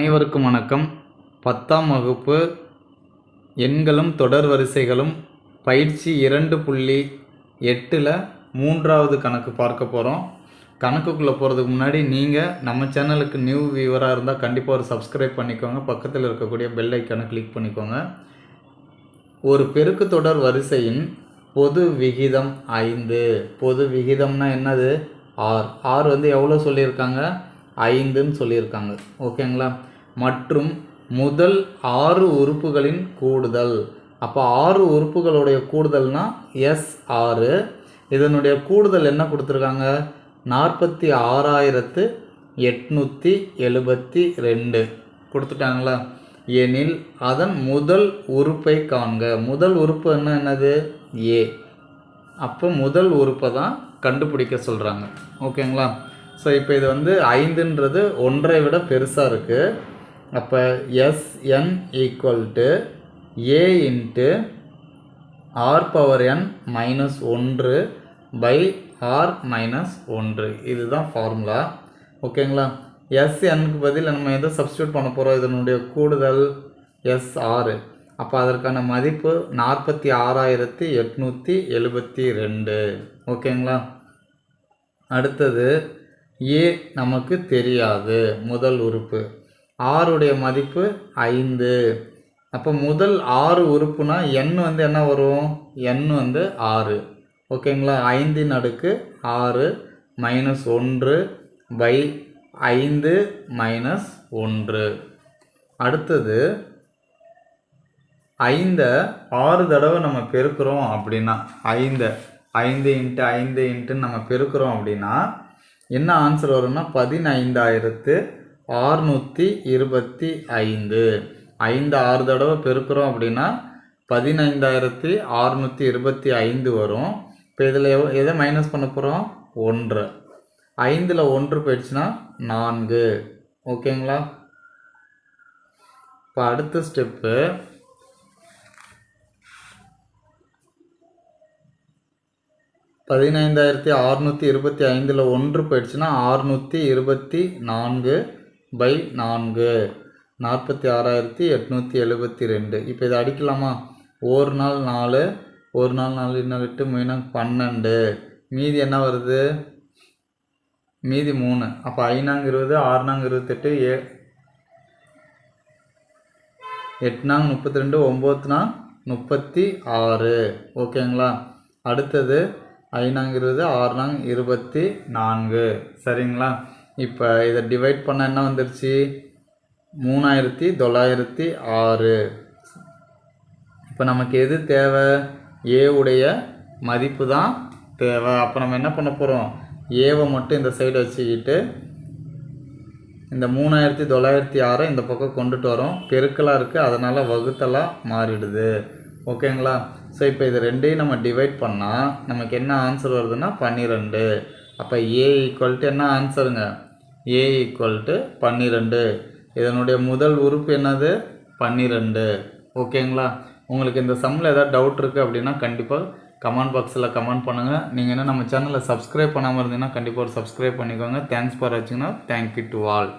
அனைவருக்கும் வணக்கம். பத்தாம் வகுப்பு எண்களும் தொடர் வரிசைகளும் பயிற்சி இரண்டு புள்ளி எட்டில் மூன்றாவது கணக்கு பார்க்க போகிறோம் கணக்குக்குள்ளே போகிறதுக்கு முன்னாடி நீங்கள் நம்ம சேனலுக்கு நியூ வியூவராக இருந்தால் கண்டிப்பாக ஒரு சப்ஸ்கிரைப் பண்ணிக்கோங்க. பக்கத்தில் இருக்கக்கூடிய பெல் ஐக்கனை கிளிக் பண்ணிக்கோங்க. ஒரு பெருக்கு தொடர் வரிசையின் பொது விகிதம் ஐந்து. பொது விகிதம்னா என்னது? ஆர் ஆர் வந்து எவ்வளோ சொல்லியிருக்காங்க? ஐந்துன்னு சொல்லியிருக்காங்க. ஓகேங்களா? மற்றும் முதல் ஆறு உறுப்புகளின் கூடுதல். அப்போ ஆறு உறுப்புகளுடைய கூடுதல்னா எஸ் ஆறு. இதனுடைய கூடுதல் என்ன கொடுத்துருக்காங்க? நாற்பத்தி ஆறாயிரத்து எட்நூற்றி எழுபத்தி ரெண்டு. கொடுத்துட்டாங்களா? எனில் அதன் முதல் உறுப்பை காண்க. முதல் உறுப்பு என்ன என்னது? ஏ அப்போ முதல் உறுப்பை தான் கண்டுபிடிக்க சொல்கிறாங்க ஓகேங்களா? ஸோ இப்போ இது வந்து ஐந்துன்றது ஒன்றை விட பெருசாக இருக்குது அப்போ SN equal to A into R power N minus ஒன்று பை ஆர் மைனஸ் ஒன்று. இதுதான் ஃபார்முலா ஓகேங்களா எஸ்என்க்கு பதில் நம்ம எதை சப்ஸ்டியூட் பண்ண போகிறோம் இதனுடைய கூடுதல் எஸ் ஆறு அப்போ அதற்கான மதிப்பு நாற்பத்தி ஆறாயிரத்தி எட்நூற்றி எழுபத்தி ரெண்டு. ஓகேங்களா அடுத்தது ஏ நமக்கு தெரியாது. முதல் உறுப்பு. ஆறுடைய மதிப்பு ஐந்து. அப்போ முதல் ஆறு உறுப்புனா எண் வந்து என்ன வரும்? எண் வந்து ஆறு. ஓகேங்களா ஐந்தின் அடுக்கு ஆறு மைனஸ் ஒன்று பை ஐந்து மைனஸ் ஒன்று. அடுத்தது ஐந்தை ஆறு தடவை நம்ம பெருக்கிறோம் அப்படின்னா ஐந்தை ஐந்து இன்ட்டு ஐந்து இன்ட்டுன்னு நம்ம பெருக்கிறோம் அப்படின்னா என்ன ஆன்சர் வரும்னா பதினைந்தாயிரத்து ஆறுநூற்றி இருபத்தி ஐந்து. ஐந்து ஆறு தடவை பெருக்கிறோம் அப்படின்னா பதினைந்தாயிரத்தி அறுநூற்றி இருபத்தி ஐந்து வரும். இப்போ இதில் எவ் எதை மைனஸ் பண்ண போகிறோம் ஒன்று. ஐந்தில் ஒன்று போயிடுச்சுன்னா நான்கு. ஓகேங்களா இப்போ அடுத்த ஸ்டெப்பு பதினைந்தாயிரத்தி ஆறுநூற்றி இருபத்தி ஐந்தில் ஒன்று போயிடுச்சுன்னா அறநூற்றி இருபத்தி நான்கு பை நான்கு. நாற்பத்தி ஆறாயிரத்தி எட்நூற்றி எழுபத்தி ரெண்டு. இப்போ இதை அடிக்கலாமா? ஒரு நாள் நாலு ஒரு நாள் நாலு இன்னும் எட்டு மூணு பன்னெண்டு. மீதி என்ன வருது? மீதி மூணு. அப்போ ஐநாங்க இருபது ஆறுநாங்க இருபத்தெட்டு ஏ எட்டுனாங்க முப்பத்தி ரெண்டு ஒம்போத்துனா முப்பத்தி ஆறு. ஓகேங்களா? அடுத்தது ஐநாங்கிறது இருபது இருபத்தி நான்கு. சரிங்களா? இப்போ இதை டிவைட் பண்ண என்ன வந்துருச்சு? மூணாயிரத்தி தொள்ளாயிரத்தி ஆறு. இப்போ நமக்கு எது தேவை? ஏ உடைய மதிப்பு தான் தேவை. அப்போ நம்ம என்ன பண்ண போகிறோம் ஏவை மட்டும் இந்த சைடு வச்சுக்கிட்டு இந்த மூணாயிரத்தி தொள்ளாயிரத்தி ஆறை இந்த பக்கம் கொண்டுட்டு வரோம். பெருக்கலாக இருக்குது அதனால் வகுத்தலாக மாறிடுது. ஓகேங்களா? ஸோ இப்போ இது ரெண்டையும் நம்ம டிவைட் பண்ணால் நமக்கு என்ன ஆன்சர் வருதுன்னா பன்னிரெண்டு. அப்போ ஏ ஈக்குவல் டு என்ன ஆன்சருங்க ஏ ஈக்குவல் டு பன்னிரெண்டு. இதனுடைய முதல் உறுப்பு என்னது? பன்னிரெண்டு. ஓகேங்களா உங்களுக்கு இந்த சம்மில் ஏதாவது டவுட் இருக்குது அப்படின்னா கண்டிப்பாக கமெண்ட் பாக்ஸில் கமெண்ட் பண்ணுங்கள் நீங்கள் என்ன நம்ம சேனலை சப்ஸ்கிரைப் பண்ணாமல் இருந்தீங்கன்னா கண்டிப்பாக ஒரு சப்ஸ்கிரைப் பண்ணிக்கோங்க. Thanks for thank thank you to all